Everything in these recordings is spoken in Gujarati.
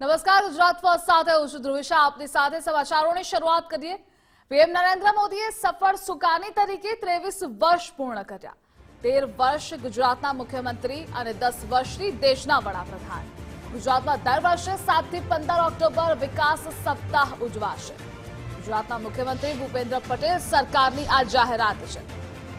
નમસ્કાર, ગુજરાત ફર્સ્ટ સાથે હું છું ધ્રુવિશા. આપની સાથે સમાચારોની શરૂઆત કરીએ. પીએમ નરેન્દ્ર મોદીએ સફળ સુકાની તરીકે ત્રેવીસ વર્ષ પૂર્ણ કર્યા. તેર વર્ષ ગુજરાતના મુખ્યમંત્રી અને દસ વર્ષની દેશના વડાપ્રધાન. ગુજરાતમાં દર વર્ષે સાતથી પંદર ઓક્ટોબર વિકાસ સપ્તાહ ઉજવાશે. ગુજરાતના મુખ્યમંત્રી ભૂપેન્દ્ર પટેલ સરકારની આ જાહેરાત છે.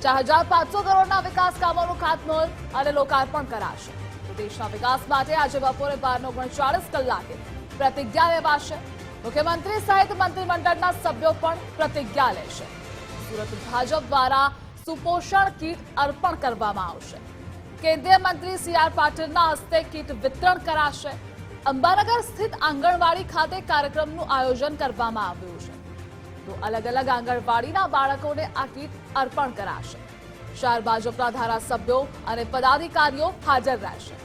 ચાર પાંચસો કરોડના વિકાસ કામોનું ખાતમુહૂર્ત અને લોકાર્પણ કરાશે. દેશના વિકાસ માટે આજે બપોરે બારનો ઓગણચાળીસ કલાકે પ્રતિજ્ઞા લેવાશે. મુખ્યમંત્રી સહિત મંત્રીમંડળના સભ્યો પણ પ્રતિજ્ઞા લેશે. સુરત ભાજપ દ્વારા સુપોષણ કીટ અર્પણ કરવામાં આવશે. કેન્દ્રીય મંત્રી સી આર પાટીલના હસ્તે કીટ વિતરણ કરાશે. અંબાનગર સ્થિત આંગણવાડી ખાતે કાર્યક્રમનું આયોજન કરવામાં આવ્યું છે. તો અલગ અલગ આંગણવાડીના બાળકોને આ કીટ અર્પણ કરાશે. શહેર ભાજપના ધારાસભ્યો અને પદાધિકારીઓ હાજર રહેશે.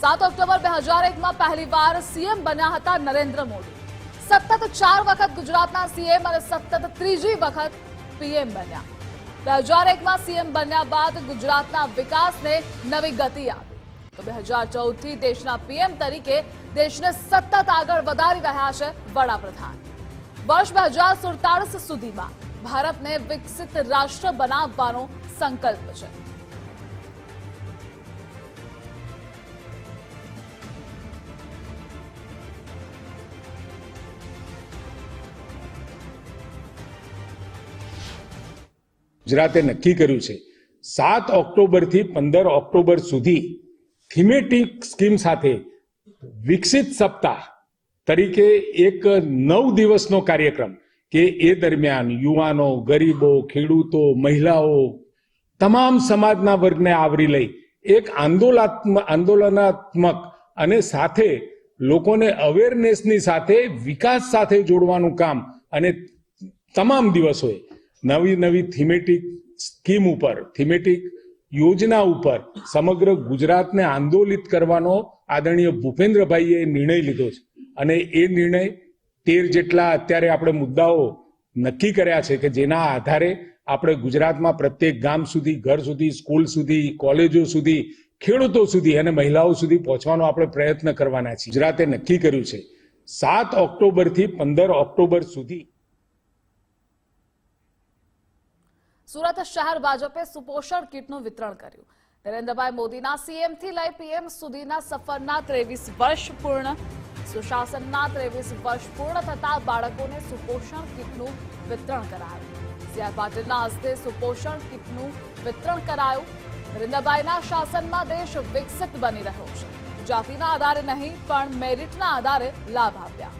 સાત ઓક્ટોબર બે હજાર એકમાં પહેલીવાર સીએમ બન્યા હતા નરેન્દ્ર મોદી. સતત ચાર વખત ગુજરાતના સીએમ અને સતત ત્રીજી વખત પીએમ બન્યા. બે હજાર એકમાં સીએમ બન્યા બાદ ગુજરાતના વિકાસને નવી ગતિ આપી. તો બે હજાર ચૌદથી દેશના પીએમ તરીકે દેશને સતત આગળ વધારી રહ્યા છે વડાપ્રધાન. વર્ષ બે હજાર સુડતાળીસ સુધીમાં ભારતને વિકસિત રાષ્ટ્ર બનાવવાનો સંકલ્પ છે. ગુજરાતે નક્કી કર્યું છે. સાત ઓક્ટોબરથી પંદર ઓક્ટોબર સુધી થીમેટિક સ્કીમ સાથે વિકસિત સપ્તાહ તરીકે એક નવ દિવસનો કાર્યક્રમ કે એ દરમિયાન યુવાનો, ગરીબો, ખેડૂતો, મહિલાઓ તમામ સમાજના વર્ગને આવરી લઈ એક આંદોલનાત્મક આંદોલનાત્મક અને સાથે લોકોને અવેરનેસની સાથે વિકાસ સાથે જોડવાનું કામ અને તમામ દિવસોએ નવી નવી થીમેટિક સ્કીમ ઉપર થીમેટિક યોજના ઉપર સમગ્ર ગુજરાતને આંદોલિત કરવાનો આદરણીય ભૂપેન્દ્રભાઈએ નિર્ણય લીધો છે. અને એ નિર્ણય તેર જેટલા અત્યારે આપણે મુદ્દાઓ નક્કી કર્યા છે કે જેના આધારે આપણે ગુજરાતમાં પ્રત્યેક ગામ સુધી, ઘર સુધી, સ્કૂલ સુધી, કોલેજો સુધી, ખેડૂતો સુધી અને મહિલાઓ સુધી પહોંચવાનો આપણે પ્રયત્ન કરવાના છીએ. ગુજરાતે નક્કી કર્યું છે, સાત ઓક્ટોબરથી પંદર ઓક્ટોબર સુધી સુરત શહેર ભાજપે સુપોષણ કીટનું વિતરણ કર્યું. નરેન્દ્રભાઈ મોદીના સીએમથી લઈ પીએમ સુધીના સફરના ત્રેવીસ વર્ષ પૂર્ણ. સુશાસનના ત્રેવીસ વર્ષ પૂર્ણ થતા બાળકોને સુપોષણ કીટનું વિતરણ કરાયું. સીઆર પાટીલના હસ્તે સુપોષણ કીટનું વિતરણ કરાયું. નરેન્દ્રભાઈના શાસનમાં દેશ વિકસિત બની રહ્યો છે. જાતિના આધારે નહીં, પણ મેરિટના આધારે લાભ આપ્યા.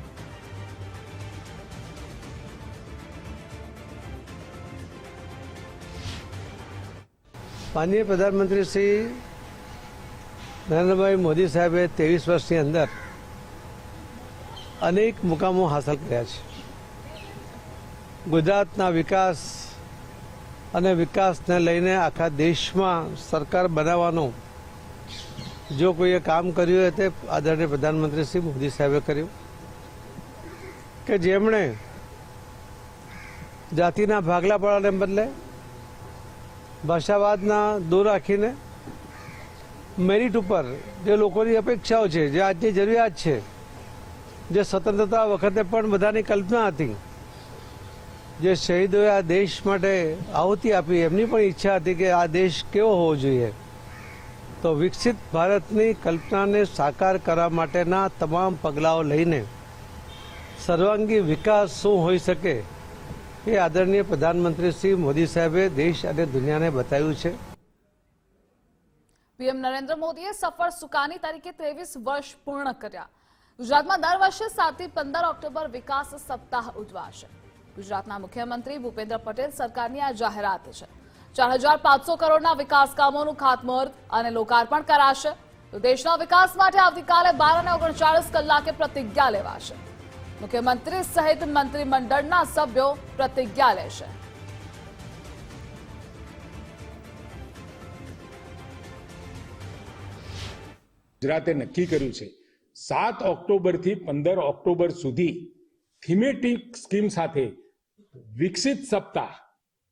માનનીય પ્રધાનમંત્રી શ્રી નરેન્દ્રભાઈ મોદી સાહેબે ત્રેવીસ વર્ષની અંદર અનેક મુકામો હાંસલ કર્યા છે. ગુજરાતના વિકાસ અને વિકાસને લઈને આખા દેશમાં સરકાર બનાવવાનું જો કોઈએ કામ કર્યું હોય તે આદરણીય પ્રધાનમંત્રી શ્રી મોદી સાહેબે કર્યું. કે જેમણે જાતિના ભાગલા પાડવાને બદલે ભાષાવાદના દૂર રાખીને મેરિટ ઉપર જે લોકોની અપેક્ષાઓ છે, જે આજની જરૂરિયાત છે, જે સ્વતંત્રતા વખતે પણ બધાની કલ્પના હતી, જે શહીદોએ આ દેશ માટે આહુતિ આપી, એમની પણ ઈચ્છા હતી કે આ દેશ કેવો હોવો જોઈએ. તો વિકસિત ભારતની કલ્પનાને સાકાર કરવા માટેના તમામ પગલાઓ લઈને સર્વાંગી વિકાસ શું હોઈ શકે એ આદરણીય પ્રધાનમંત્રી શ્રી મોદી સાહેબે દેશ અને દુનિયાને બતાવ્યું છે. પીએમ નરેન્દ્ર મોદીએ સફળ સુકાની તરીકે ત્રેવીસ વર્ષ પૂર્ણ કર્યા. ગુજરાતમાં દર વર્ષે સાતથી પંદર ઓક્ટોબર વિકાસ સપ્તાહ ઉજવાશે. ગુજરાતના મુખ્યમંત્રી ભૂપેન્દ્ર પટેલ સરકારની આ જાહેરાત છે. ચાર હજાર પાંચસો કરોડના વિકાસ કામોનું ખાતમુહૂર્ત અને લોકાર્પણ કરાશે. તો દેશના વિકાસ માટે આવતીકાલે બાર અને ઓગણચાળીસ કલાકે પ્રતિજ્ઞા લેવાશે. મુખ્યમંત્રી સહિત મંત્રીમંડળના સભ્યો પ્રતિજ્ઞા લેશે. ગુજરાતે નક્કી કર્યું છે, સાત ઓક્ટોબરથી પંદર ઓક્ટોબર સુધી થીમેટિક સ્કીમ સાથે વિકસિત સપ્તાહ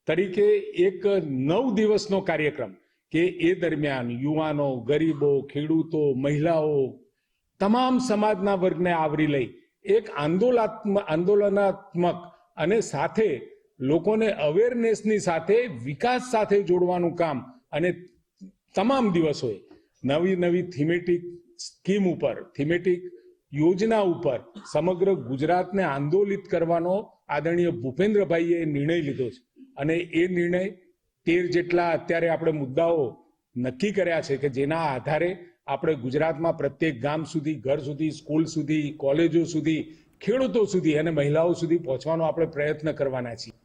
તરીકે એક નવ દિવસનો કાર્યક્રમ કે એ દરમિયાન યુવાનો, ગરીબો, ખેડૂતો, મહિલાઓ, તમામ સમાજના વર્ગને આવરી લઈ એક આંદોલનાત્મક આંદોલનાત્મક અને સાથે લોકોને અવેરનેસની સાથે વિકાસ સાથે જોડવાનું કામ અને તમામ દિવસોએ નવી નવી થીમેટિક સ્કીમ ઉપર થીમેટિક યોજના ઉપર સમગ્ર ગુજરાતને આંદોલિત કરવાનો આદરણીય ભૂપેન્દ્રભાઈએ નિર્ણય લીધો છે. અને એ નિર્ણય તેર જેટલા અત્યારે આપણે મુદ્દાઓ નક્કી કર્યા છે કે જેના આધારે આપણે ગુજરાતમાં પ્રત્યેક ગામ સુધી, ઘર સુધી, સ્કૂલ સુધી, કોલેજો સુધી, ખેડૂતો સુધી અને મહિલાઓ સુધી પહોંચવાનો આપણે પ્રયત્ન કરવાના છીએ.